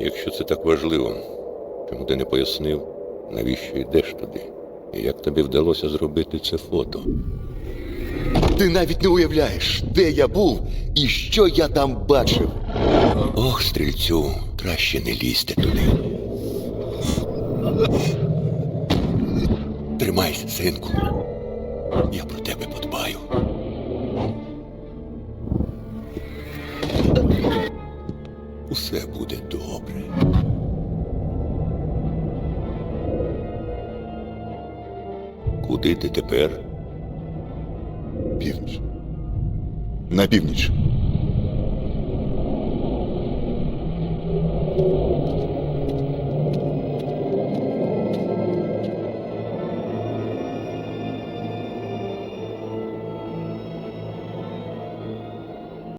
Якщо це так важливо, чому ти не пояснив, навіщо йдеш туди? І як тобі вдалося зробити це фото? Ти навіть не уявляєш, де я був і що я там бачив. Ох, стрільцю, краще не лізьте туди. Тримайся, синку. Я про тебе подбаю. Усе буде добре. Куди ти тепер? Північ. На північ.